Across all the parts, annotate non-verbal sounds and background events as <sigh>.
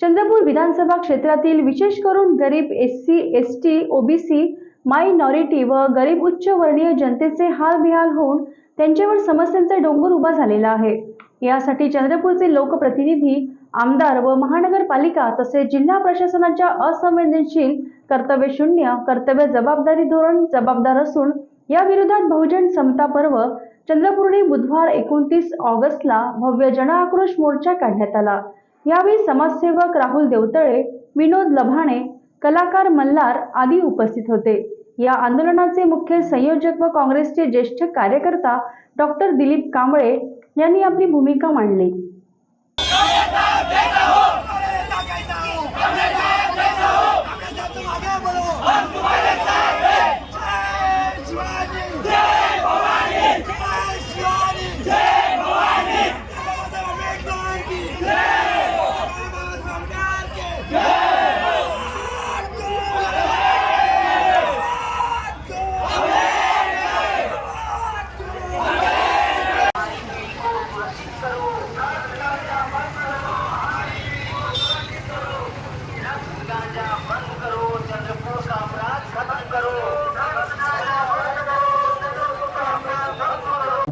चंद्रपूर विधानसभा क्षेत्रातील विशेष करून गरीब S C S T OBC minority व गरीब उच्च वर्णीय जनतेचे हाल बिहाल होऊन त्यांच्यावर समस्यांचा डोंगर उभा झालेला आहे. यासाठी चंद्रपूरचे लोकप्रतिनिधी आमदार व महानगरपालिका तसेच जिल्हा प्रशासनाच्या असंवेदनशील कर्तव्य शून्य कर्तव्य जबाबदारी धोरण जबाबदार असून या विरोधात बहुजन समता पर्व चंद्रपूरने बुधवार एकोणतीस ऑगस्टला भव्य जन आक्रोश मोर्चा काढण्यात आला. यावेळी समाजसेवक राहुल देवतळे विनोद लभाणे कलाकार मल्हार आदी उपस्थित होते. या आंदोलनाचे मुख्य संयोजक व काँग्रेसचे ज्येष्ठ कार्यकर्ता डॉक्टर दिलीप कांबळे यांनी आपली भूमिका मांडली. जय भवानी जय शिवानी जय भवानी जय सरकार के गांजा बंद करो चंद्रपुर का अपराध खत्म करो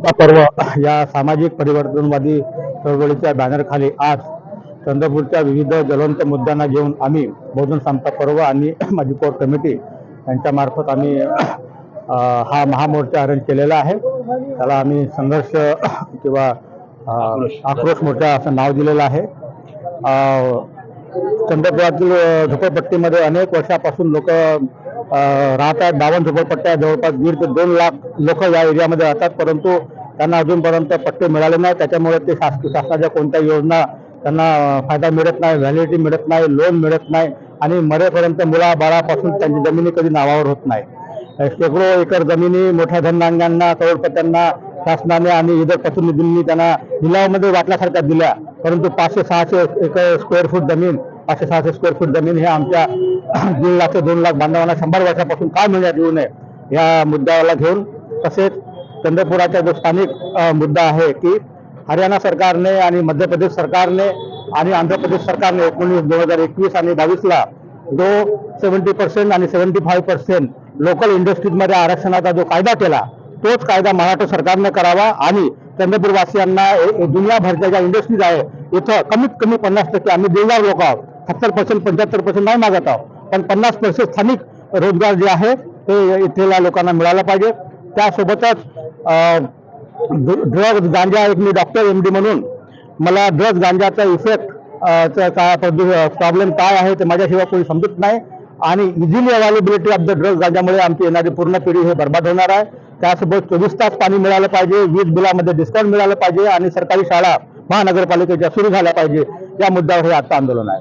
समता पर्व या सामाजिक परिवर्तनवादी चळवळीच्या बॅनरखाली आज चंद्रपूरच्या विविध ज्वलंत मुद्द्यांना घेऊन आम्ही बहुजन समता पर्व आणि माझी कोर कमिटी यांच्यामार्फत आम्ही हा महामोर्चा अरेंज केलेला आहे. त्याला आम्ही संघर्ष किंवा आक्रोश मोर्चा असं नाव दिलेलं आहे. चंद्रपुरातील झोपडपट्टीमध्ये अनेक वर्षापासून लोक राहत आहेत बावन्न झोपडपट्ट्या जवळपास दीड ते दोन लाख लोक या एरियामध्ये राहतात. परंतु त्यांना अजूनपर्यंत पट्टे मिळाले नाही त्याच्यामुळे ते शास शासनाच्या कोणत्या योजना त्यांना फायदा मिळत नाही व्हॅलिडिटी मिळत नाही लोन मिळत नाही आणि मरेपर्यंत मुलाबाळापासून त्यांची जमिनी कधी नावावर होत नाही. शेकडो एकर जमिनी मोठ्या धनधान्यांना करोडपत्यांना शासनाने आणि इतर प्रतिनिधींनी त्यांना लिलावमध्ये वाटल्यासारख्या दिल्या. परंतु पाचशे सहाशे एकर स्क्वेअर फूट जमीन पाचशे सहाशे स्क्वेअर फूट जमीन हे आमच्या <coughs> दीड लाख ते दोन लाख बांधवांना शंभर वर्षापासून का मिळण्यात येऊ नये या मुद्द्याला घेऊन तसेच चंद्रपुराचा जो स्थानिक मुद्दा आहे की हरियाणा सरकारने आणि मध्य प्रदेश सरकारने आणि आंध्र प्रदेश सरकारने एकोणीस दोन हजार एकवीस आणि बावीसला जो सेवन्टी पर्सेंट आणि सेवन्टी फाईव्ह पर्सेंट लोकल इंडस्ट्रीजमध्ये आरक्षणाचा जो कायदा केला तोच कायदा महाराष्ट्र सरकारने करावा आणि चंद्रपूरवासियांना ए- दुनियाभरच्या ज्या इंडस्ट्रीज आहे इथं कमीत कमी पन्नास टक्के आम्ही देणार लोक आहोत. सत्तर पर्सेंट पंच्याहत्तर पर्सेंट नाही मागत आहोत. पण पन्नास पर्सेंट स्थानिक रोजगार जे आहे ते इथल्या लोकांना मिळालं पाहिजे. त्यासोबतच ड्रग्ज गांजा एक मी डॉक्टर एम डी म्हणून मला ड्रग्ज गांजाचा इफेक्ट काय प्रॉब्लेम काय आहे ते माझ्याशिवाय कोणी समजत नाही. आणि easily availability of the drugs गांजामुळे आमची येणारी पूर्ण पिढी हे बर्बाद होणार आहे. त्यासोबत चोवीस तास पाणी मिळालं पाहिजे वीज बिलामध्ये डिस्काउंट मिळालं पाहिजे आणि सरकारी शाळा महानगरपालिकेच्या सुरू झाल्या पाहिजे या मुद्द्यावर हे आता आंदोलन आहे.